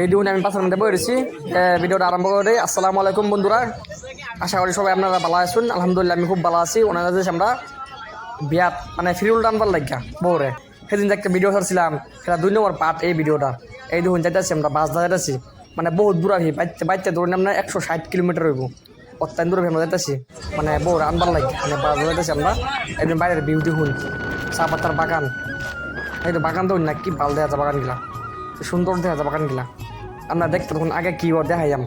এই দিন আমি পাঁচের মধ্যে বলেছি ভিডিওটা আরম্ভ করে আসসালামু আলাইকুম বন্ধুরা। আশা করি সবাই আপনারা ভালো আছেন। আলহামদুলিল্লাহ আমি খুব ভালো আছি। ওনারা যে আমরা বিয়াত মানে ফিরুল টানবার লাগিয়া, বউরে। সেদিন যে একটা ভিডিও ছাড়ছিলাম, সেটা দুই নম্বর পার্ট এই ভিডিওটা। এই দেখুন, যাইতেছি আমরা, বাস যাইতেছি। মানে বহুত দূর আহি বাইতে বাইতে ধরুন আমরা একশো ষাট কিলোমিটার হইব। অত্যান্ত দূরে আমরা যাইতেছি। মানে বউ আনবার লাগে মানে বাস যাইতেছি আমরা। একদিন বাইরের বিউটি হুন চা পাতার বাগান। এই তো বাগান তো না, কি ভালো দেখা যায় বাগানগুলা সুন্দর দেখা যায় বাগানগুলা। আমরা দেখতে তখন আগে কি ওর দেখাইয়াম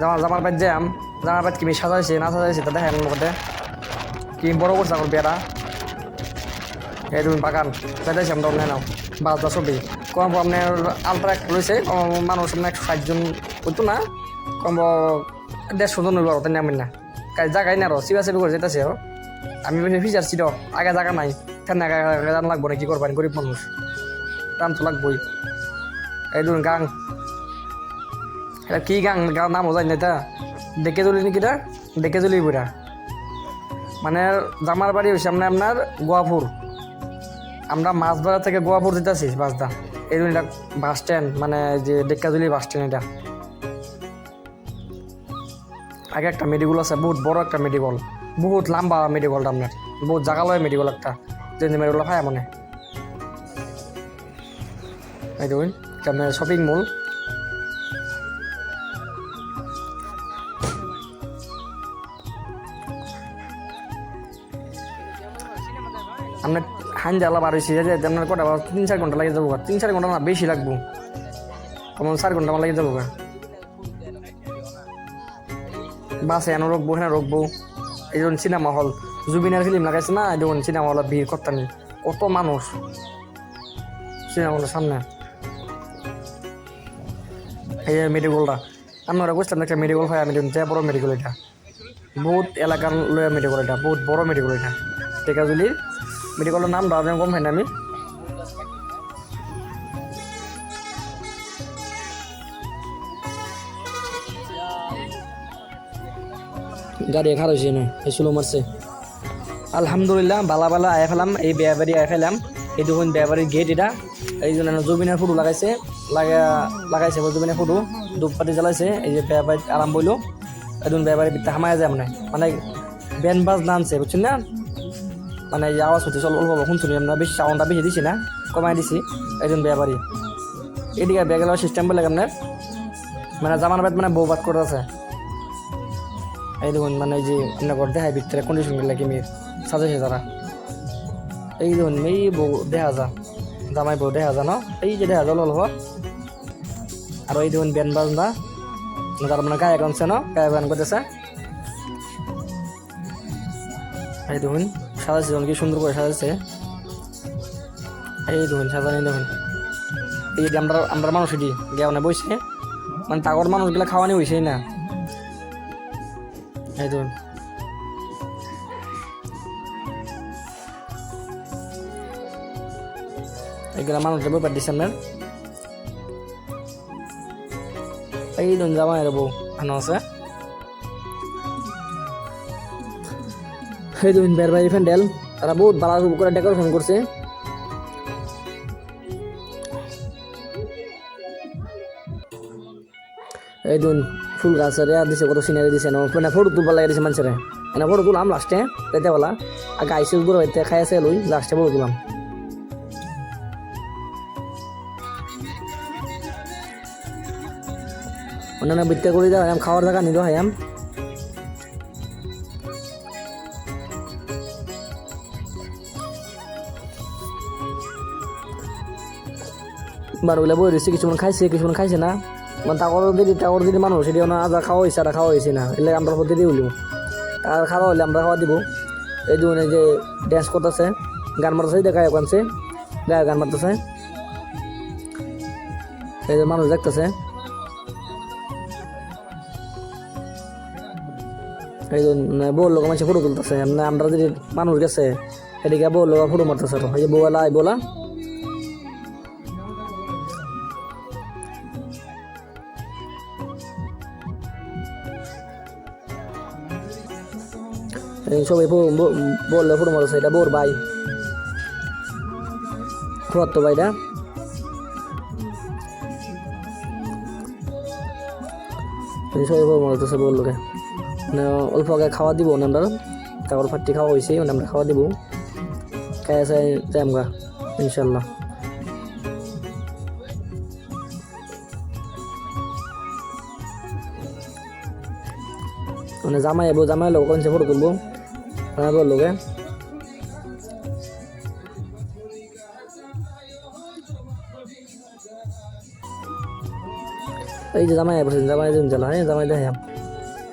জামা জামার বাইর যাম জামার বাইর কি সাজাইছে না সাজাইছে তা দেখাই আমার মধ্যে কি বড় করছে আমার বিয়াটা এই তুমি বাগান যাইতেছি আমরা অন্য নাও। বাস দশ ছবি। কম আপনার আলট্রা রয়েছে মানুষ আপনার একশো ষাট জন হইতো না, কম দেড়শো জন হইব তাই নামেন না। কাজ জায়গায় না আরও চিবা চিবি করে যেতেছে আমি বেশি ফিচারছি তো আগে জায়গা নাই। কেন আগে জান লাগবো না কি করবেন গরিব মানুষ? দাম তো লাগবই। এই ধরুন গাং কি গান গাঁর নাম জানি না এটা ডেকে চলি নাকি এটা ডেকে চলি বুড়া মানে জামার বাড়ি হয়েছে আমরা আপনার গোয়াপুর আমরা মাছবাজার থেকে গোয়াপুর যেতেছি বাসদা এই জন্য এটা বাস স্ট্যান্ড মানে যে ডেকাজুলি বাস স্ট্যান্ড এটা। আগে একটা মেডিকেল আছে, বহুত বড় একটা মেডিকেল বহুত লম্বা মেডিকেলটা আপনার। বহুত জায়গা লয় মেডিকেল একটা। যে মেডিকেল পায় মানে। এই দেখুন আপনার শপিং মল আপনার হান জ্বালা বার হয়েছে যে আপনার কটা বার তিন চার ঘণ্টা লাগে যাব তিন চার ঘণ্টা না, বেশি লাগবো। কমন চার ঘণ্টা আমার লাগে যাব। বাসে এনে রোকবো হ্যাঁ রোকবো এই যখন সিনেমা হল, জুবিনার ফিল্ম লাগাইছে না যখন সিনেমা হলে ভিড় করতাম কত মানুষ সিনেমা হলের সামনে। এই যে মেডিকেলটা আমরা বুঝলাম একটা মেডিকেল হয়, আমি যে বড় মেডিকেল এটা। বহুত এলাকার লয়া মেডিকেল এটা, বহুত বড় মেডিকেল এটা। টেকাজুলির মেডিকেলের নাম দাদা কম হয় না আমি? গাড়ি খার হয়েছে না? এই সুলো মারছে আলহামদুলিল্লাহ বালা বালা আয় ফেলাম এই বেয়া বাড়ি আয় ফেলাম। এই দেখুন বেয়া বাড়ির গেট এটা। এই জন্য জমিনের ফুটো লাগাইছে লাগা লাগাইছে জমিনের ফুটো। ধূপপাতি জ্বালাইছে এই যে বেয়া বাড়ি আরাম বইলো একদম বেয়া বাড়ির হামায় যায় মানে। মানে ব্যান বাজ নামছে বুঝছেন না মানে এই আওয়াজ হচ্ছে অল্প অল্প শুনছি আমরা। বেশি সাউন্ডটা বেশি দিছি না, কমাই দিছি একজন বেয়া বাড়ি এদিকে বেয়া গেল সিস্টেম বলে আপনার। মানে জামার বাদ মানে বউ বাদ আছে এই দেখুন মানে যে আপনার ঘর দেখায় ভিতরে কন্ডিশনগুলো কি মেয়ে সাজাইছে তারা। এই দেখুন এই বউ, দেখা যা। জামাই বউ, দেখা যা, ন? এই যে দেখা যাল অল্প আর এই দেখুন বেন বাজনা। তার মানে গায়ে গানছে, ন? গায়ে গান করতেছে। এই দেখুন। সাজাইছে দেখুন কি সুন্দর করে সাজাইছে এই দেখুন, সাজানি দেখুন। এই যে আমরা আমরা মানুষ এটি, গেওনে বইছে। মানে তাগর মানুষগুলা খাওয়ানি হয়েছে না? এই দেখুন। এগুলা মানুষের ব্যাপার দিচ্ছে আপনার? এই দেখুন জামা এর বউ আনো আছে। এই দেখুন বের বাইরে ফ্যান্ডেল। তারা বহুত ভালো করে ডেকোরেশন করছে। এই দেখুন ফুল গাছ রে, আর দিছে কত সিনারি দিছে মানে ফটো তুলবার লাগে দিছে মানুষের। মানে ফটো তুলাম লাস্টে যেতে বলা আগে আইসে দূর হইতে খাই আছে লই লাস্টে ফটো তুলাম। অন্যান্য বৃত্তি করে দেওয়া খাওয়ার জায়গা নিল হাইয়াম বারোগুলা বই রয়েছে কিছুমান খাইছে কিছুমান খাইছে না। মানে তাকর দিদি তাকর দিদি মানুষ সেটি ওনা আজা খাওয়া হয়েছে আর খাওয়া হয়েছে না। এলে আমরা প্রতি দিয়ে উলিব আর খাওয়া হলে আমরা খাওয়া দিব। এই এই যে ড্যান্স করতেছে গান মারতেছে দেখা আনছে। গায়ে গান মারতেছে এই যে মানুষ দেখতেছে। এই যে বউ লোক মানুষ ফটো তুলতেছে। মানে আমরা যদি মানুষ গেছে এদিকে বউ লোক ফটো মারতেছে এই যে বউলা এই বলা। সবাই বললে ফটো মারছে এটা বউর ভাই। ফুয়াত্তো ভাইটা সবাই মনে হচ্ছে বলল অল্প আগে খাওয়া দিব আমরা। তারপর ফাটি খাওয়া হয়েছে মানে আমরা খাওয়া দিব। খাই আছে, যাই আমরা ইনশাল্লাহ মানে জামাই এবো জামাই কোন ফটো তুলবো। বলল কে এই যে জামাই বসে জামাই দিন জ্বালা হ্যাঁ জামাই দেখাম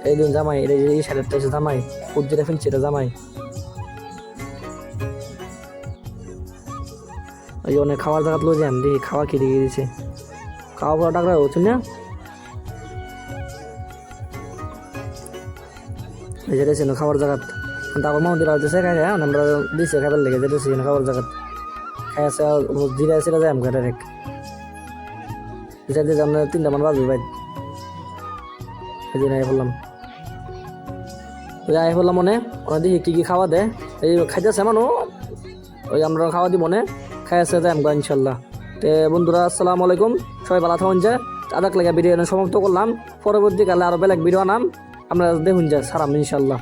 এই দিন জামাই, এই যে এই শাড়িটা হচ্ছে জামাই কুর্তিটা ফিনছে এটা জামাই। ওই অনেক খাবার জায়গা লো যান দেখি খাওয়া কি দিয়ে দিছে খাওয়া পড়া টাকা হচ্ছে না এই যে রেছে খাবার জায়গা। তারপর খাই আমরা দিছে খাবার লেগে যেতেছি খাবার জায়গা খাই আছে জিরা আছে যাতে আমরা তিনটা মান বাজবে ভাই এই আই বললাম আই বললাম মনে দেখি কি কি খাওয়া দেয় এই খাইতেছে মানুষ ওই আমরা খাওয়া দিব মনে খাই আছে যাই আমরা ইনশাল্লাহ। তে বন্ধুরা, আসসালামু আলাইকুম। সবাই ভালো থাকুন যা। আদাক লেগে ভিডিও সমাপ্ত করলাম। পরবর্তীকালে আরও বেলেগ ভিডিও আনাম। আমরা দেখুন যা, সারাম, ইনশাল্লাহ।